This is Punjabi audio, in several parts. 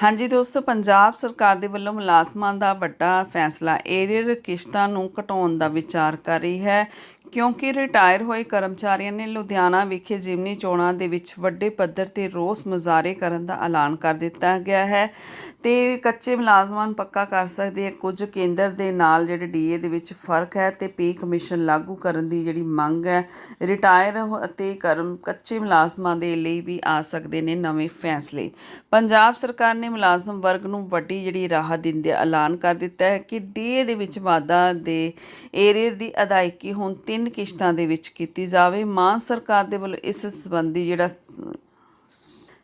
ਹਾਂਜੀ ਦੋਸਤੋ, ਪੰਜਾਬ ਸਰਕਾਰ ਦੇ ਵੱਲੋਂ ਮੁਲਾਜ਼ਮਾਂ ਦਾ ਵੱਡਾ ਫੈਸਲਾ, ਏਰੀਅਰ ਕਿਸ਼ਤਾਂ ਨੂੰ ਘਟਾਉਣ ਦਾ ਵਿਚਾਰ ਕਰ ਰਹੀ ਹੈ। ਕਿਉਂਕਿ ਰਿਟਾਇਰ ਹੋਏ ਕਰਮਚਾਰੀਆਂ ਨੇ ਲੁਧਿਆਣਾ ਵਿਖੇ ਜਿਮਨੀ ਚੋਣਾਂ ਦੇ ਵਿੱਚ ਵੱਡੇ ਪੱਧਰ ਤੇ ਰੋਸ ਮੁਜ਼ਾਹਰੇ ਕਰਨ ਦਾ ਐਲਾਨ ਕਰ ਦਿੱਤਾ ਗਿਆ ਹੈ। ਤੇ ਕੱਚੇ ਮੁਲਾਜ਼ਮਾਂ ਨੂੰ ਪੱਕਾ ਕਰ ਸਕਦੇ ਆ ਕੁਝ ਕੇਂਦਰ ਦੇ ਨਾਲ ਜਿਹੜੇ ਡੀਏ ਦੇ ਵਿੱਚ ਫ਼ਰਕ ਹੈ ਤੇ ਪੇ ਕਮਿਸ਼ਨ ਲਾਗੂ ਕਰਨ ਦੀ ਜਿਹੜੀ ਮੰਗ ਹੈ, ਰਿਟਾਇਰ ਅਤੇ ਕਰਮ ਕੱਚੇ ਮੁਲਾਜ਼ਮਾਂ ਦੇ ਲਈ ਵੀ ਆ ਸਕਦੇ ਨੇ ਨਵੇਂ ਫੈਸਲੇ। ਪੰਜਾਬ ਸਰਕਾਰ ਨੇ ਮੁਲਾਜ਼ਮ ਵਰਗ ਨੂੰ ਵੱਡੀ ਜਿਹੜੀ ਰਾਹਤ ਦਿੰਦੇ ਐਲਾਨ ਕਰ ਦਿੱਤਾ ਹੈ ਕਿ ਡੀਏ ਦੇ ਵਿੱਚ ਵਾਧਾ ਦੇ ਏਰੀਅਰ ਦੀ ਅਦਾਇਗੀ ਹੁਣ ਤਿੰਨ ਕਿਸ਼ਤਾਂ ਦੇ ਵਿੱਚ ਕੀਤੀ ਜਾਵੇ। ਮਾਨ ਸਰਕਾਰ ਦੇ ਵੱਲੋਂ ਇਸ ਸੰਬੰਧੀ ਜਿਹੜਾ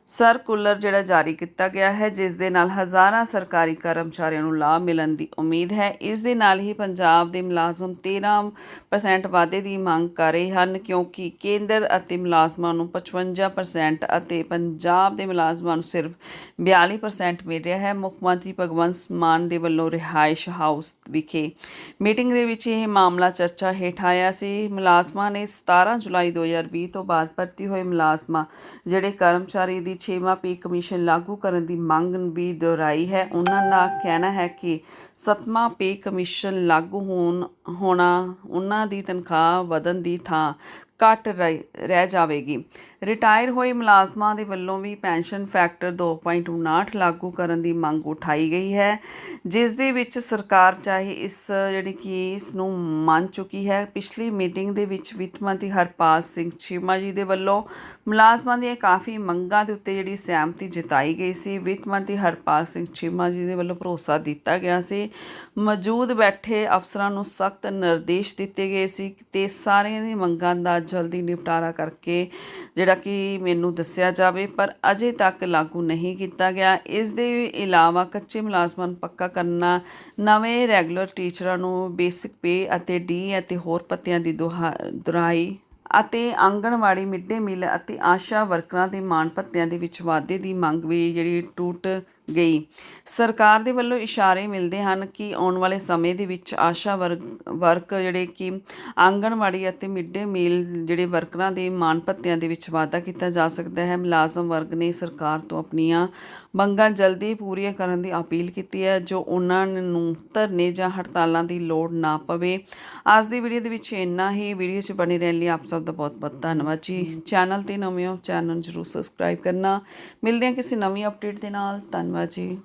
ਸਰਕੂਲਰ ਜਿਹੜਾ ਜਾਰੀ ਕੀਤਾ ਗਿਆ ਹੈ, ਜਿਸ ਦੇ ਨਾਲ ਹਜ਼ਾਰਾਂ ਸਰਕਾਰੀ ਕਰਮਚਾਰੀਆਂ ਨੂੰ ਲਾਭ ਮਿਲਣ ਦੀ ਉਮੀਦ ਹੈ। ਇਸ ਦੇ ਨਾਲ ਹੀ ਪੰਜਾਬ ਦੇ ਮੁਲਾਜ਼ਮ 13% ਵਾਧੇ ਦੀ ਮੰਗ ਕਰ ਰਹੇ ਹਨ, ਕਿਉਂਕਿ ਕੇਂਦਰ ਅਤੇ ਮੁਲਾਜ਼ਮਾਂ ਨੂੰ 55% ਅਤੇ ਪੰਜਾਬ ਦੇ ਮੁਲਾਜ਼ਮਾਂ ਨੂੰ ਸਿਰਫ 42% ਮਿਲ ਰਿਹਾ ਹੈ। ਮੁੱਖ ਮੰਤਰੀ ਭਗਵੰਤ ਮਾਨ ਦੇ ਵੱਲੋਂ ਰਿਹਾਇਸ਼ ਹਾਊਸ ਵਿਖੇ ਮੀਟਿੰਗ ਦੇ ਵਿੱਚ ਇਹ ਮਾਮਲਾ ਚਰਚਾ ਹੇਠ ਆਇਆ ਸੀ। ਮੁਲਾਜ਼ਮਾਂ ਨੇ 17 ਜੁਲਾਈ 2020 ਤੋਂ ਬਾਅਦ ਭਰਤੀ ਹੋਏ ਮੁਲਾਜ਼ਮਾਂ, ਜਿਹੜੇ ਕਰਮਚਾਰੀ ਦੀ 6ਵਾਂ ਪੇ ਕਮਿਸ਼ਨ ਲਾਗੂ ਕਰਨ ਦੀ ਮੰਗ ਵੀ ਦੁਹਰਾਈ ਹੈ। ਉਹਨਾਂ ਦਾ ਕਹਿਣਾ ਹੈ ਕਿ 7ਵਾਂ ਪੇ ਕਮਿਸ਼ਨ ਲਾਗੂ ਹੋਣ ਹੋਣਾ ਉਹਨਾਂ ਦੀ ਤਨਖਾਹ ਵਧਣ ਦੀ ਥਾਂ ਘੱਟ ਰਹਿ ਰਹਿ ਜਾਵੇਗੀ। ਰਿਟਾਇਰ ਹੋਏ ਮੁਲਾਜ਼ਮਾਂ ਦੇ ਵੱਲੋਂ ਵੀ ਪੈਨਸ਼ਨ ਫੈਕਟਰ 2.59 ਲਾਗੂ ਕਰਨ ਦੀ ਮੰਗ ਉਠਾਈ ਗਈ ਹੈ, ਜਿਸ ਦੇ ਵਿੱਚ ਸਰਕਾਰ ਚਾਹੇ ਇਸ ਜਿਹੜੀ ਕਿ ਇਸ ਨੂੰ ਮੰਨ ਚੁੱਕੀ ਹੈ, ਪਿਛਲੀ ਮੀਟਿੰਗ ਦੇ ਵਿੱਚ ਵਿੱਤ ਮੰਤਰੀ ਹਰਪਾਲ ਸਿੰਘ ਚੀਮਾ ਜੀ ਦੇ ਵੱਲੋਂ ਮੁਲਾਜ਼ਮਾਂ ਦੀਆਂ ਕਾਫੀ ਮੰਗਾਂ ਦੇ ਉੱਤੇ ਜਿਹੜੀ ਸਹਿਮਤੀ ਜਤਾਈ ਗਈ ਸੀ। ਵਿੱਤ ਮੰਤਰੀ ਹਰਪਾਲ ਸਿੰਘ ਚੀਮਾ ਜੀ ਦੇ ਵੱਲੋਂ ਭਰੋਸਾ ਦਿੱਤਾ ਗਿਆ ਸੀ। ਮੌਜੂਦ ਬੈਠੇ ਅਫਸਰਾਂ ਨੂੰ ਸਖਤ ਨਿਰਦੇਸ਼ ਦਿੱਤੇ ਗਏ ਸੀ ਤੇ ਸਾਰਿਆਂ ਦੀ ਮੰਗਾਂ ਦਾ ਜਲਦੀ ਨਿਪਟਾਰਾ ਕਰਕੇ ਜਿਹੜਾ ਕਿ ਮੈਨੂੰ ਦੱਸਿਆ ਜਾਵੇ, ਪਰ ਅਜੇ ਤੱਕ ਲਾਗੂ ਨਹੀਂ ਕੀਤਾ ਗਿਆ। ਇਸ ਦੇ ਇਲਾਵਾ ਕੱਚੇ ਮੁਲਾਜ਼ਮਾਂ ਨੂੰ ਪੱਕਾ ਕਰਨਾ, ਨਵੇਂ ਰੈਗੂਲਰ ਟੀਚਰਾਂ ਨੂੰ ਬੇਸਿਕ ਪੇ ਅਤੇ ਡੀ ਅਤੇ ਹੋਰ ਭੱਤਿਆਂ ਦੀ ਦੁਹਾ- ਦੁਹਰਾਈ ਅਤੇ ਆਂਗਣਵਾੜੀ ਮਿੱਡੇ ਮੀਲ ਅਤੇ ਆਸ਼ਾ ਵਰਕਰਾਂ ਦੇ ਮਾਣ ਭੱਤਿਆਂ ਦੇ ਵਿੱਚ ਵਾਧੇ ਦੀ ਮੰਗ ਵੀ ਜਿਹੜੀ ਟੂਟ ਗਈ। ਸਰਕਾਰ ਦੇ ਵੱਲੋਂ ਇਸ਼ਾਰੇ ਮਿਲਦੇ ਹਨ ਕਿ ਆਉਣ ਵਾਲੇ ਸਮੇਂ ਦੇ ਵਿੱਚ ਆਸ਼ਾ ਵਰਗ, ਵਰਕ ਜਿਹੜੇ ਕਿ ਆਂਗਣਵਾੜੀ ਅਤੇ ਮਿੱਡੇ ਮੀਲ ਜਿਹੜੇ ਵਰਕਰਾਂ ਦੇ ਮਾਣ ਭੱਤਿਆਂ ਦੇ ਵਿੱਚ ਵਾਧਾ ਕੀਤਾ ਜਾ ਸਕਦਾ ਹੈ। ਮੁਲਾਜ਼ਮ ਵਰਗ ਨੇ ਸਰਕਾਰ ਤੋਂ ਆਪਣੀਆਂ ਮੰਗਾਂ ਜਲਦੀ ਪੂਰੀਆਂ ਕਰਨ ਦੀ ਅਪੀਲ ਕੀਤੀ ਹੈ, ਜੋ ਉਹਨਾਂ ਨੂੰ ਧਰਨੇ ਜਾਂ ਹੜਤਾਲਾਂ ਦੀ ਲੋੜ ਨਾ ਪਵੇ। ਅੱਜ ਦੀ ਵੀਡੀਓ ਦੇ ਵਿੱਚ ਇੰਨਾ ਹੀ। ਵੀਡੀਓ 'ਚ ਬਣੇ ਰਹਿਣ ਲਈ ਆਪ ਸਭ ਦਾ ਬਹੁਤ ਬਹੁਤ ਧੰਨਵਾਦ ਜੀ। ਚੈਨਲ ਤੇ ਨਵੇਂ ਹੋ, ਚੈਨਲ ਨੂੰ ਜਰੂਰ ਸਬਸਕ੍ਰਾਈਬ ਕਰਨਾ। ਮਿਲਦੇ ਹਾਂ ਕਿਸੇ ਨਵੀਂ ਅਪਡੇਟ ਦੇ ਨਾਲ। ਧੰਨਵਾਦ। ਧੰਨਵਾਦ ਜੀ